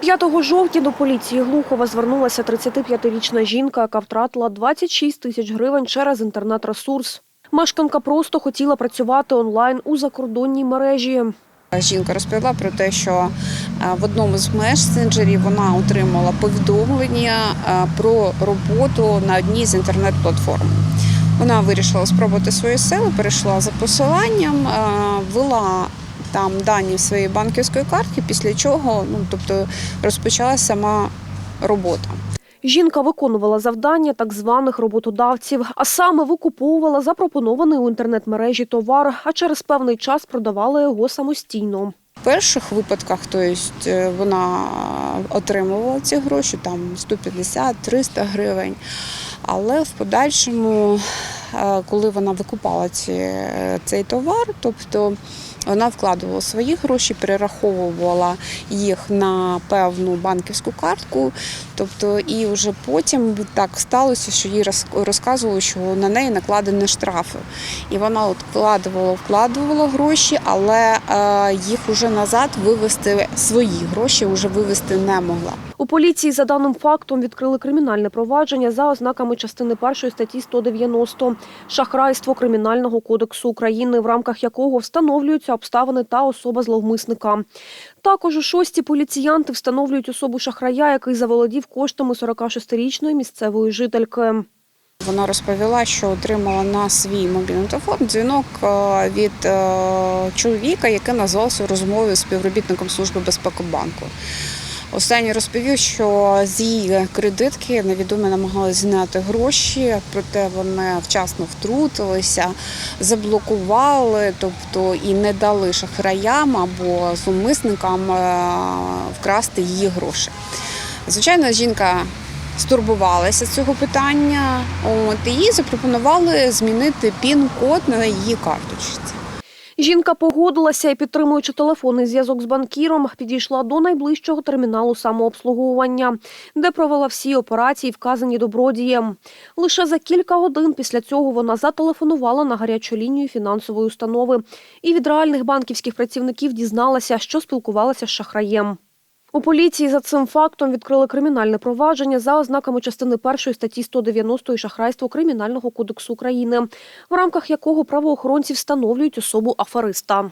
5 жовтня до поліції Глухова звернулася 35-річна жінка, яка втратила 26 тисяч гривень через інтернет-ресурс. Мешканка просто хотіла працювати онлайн у закордонній мережі. Жінка розповіла про те, що е, в одному з месенджерів вона отримала повідомлення е, про роботу на одній з інтернет-платформ. Вона вирішила спробувати свої сили, перейшла за посиланням, е, ввела там дані своєї банківської картки, після чого ну, тобто, розпочалася сама робота. Жінка виконувала завдання так званих роботодавців, а саме викуповувала запропонований у інтернет-мережі товар, а через певний час продавала його самостійно. В перших випадках, то есть, е, вона отримувала ці гроші, там 150-300 гривень. Але в подальшому, коли вона викупала ці, цей товар, тобто вона вкладувала свої гроші, перераховувала їх на певну банківську картку. Тобто, і вже потім так сталося, що їй роз- розказували, що на неї накладені штрафи. І вона от вкладувала, вкладувала гроші, але е, їх уже назад вивести свої гроші вже вивести не могла. У поліції за даним фактом відкрили кримінальне провадження за ознаками частини 1 статті 190 шахрайство Кримінального кодексу України, в рамках якого встановлюються обставини та особа зловмисника. Також у шості поліціянти встановлюють особу шахрая, який заволодів коштами 46-річної місцевої жительки. Вона розповіла, що отримала на свій мобільний телефон дзвінок е, від е, чоловіка, який назвався розмовою з співробітником служби безпеки банку. Останній розповів, що з її кредитки невідомі намагалися зняти гроші, проте вони вчасно втрутилися, заблокували, тобто і не дали шахраям або зловмисникам е, вкрасти її гроші. Звичайно, жінка стурбувалася цього питання. От і запропонували змінити пін-код на її карточці. Жінка погодилася і, підтримуючи телефонний зв'язок з банкіром, підійшла до найближчого терміналу самообслуговування, де провела всі операції, вказані добродієм. Лише за кілька годин після цього вона зателефонувала на гарячу лінію фінансової установи і від реальних банківських працівників дізналася, що спілкувалася з шахраєм. У поліції за цим фактом відкрили кримінальне провадження за ознаками частини першої статті 190 шахрайство Кримінального кодексу України, в рамках якого правоохоронці встановлюють особу афериста.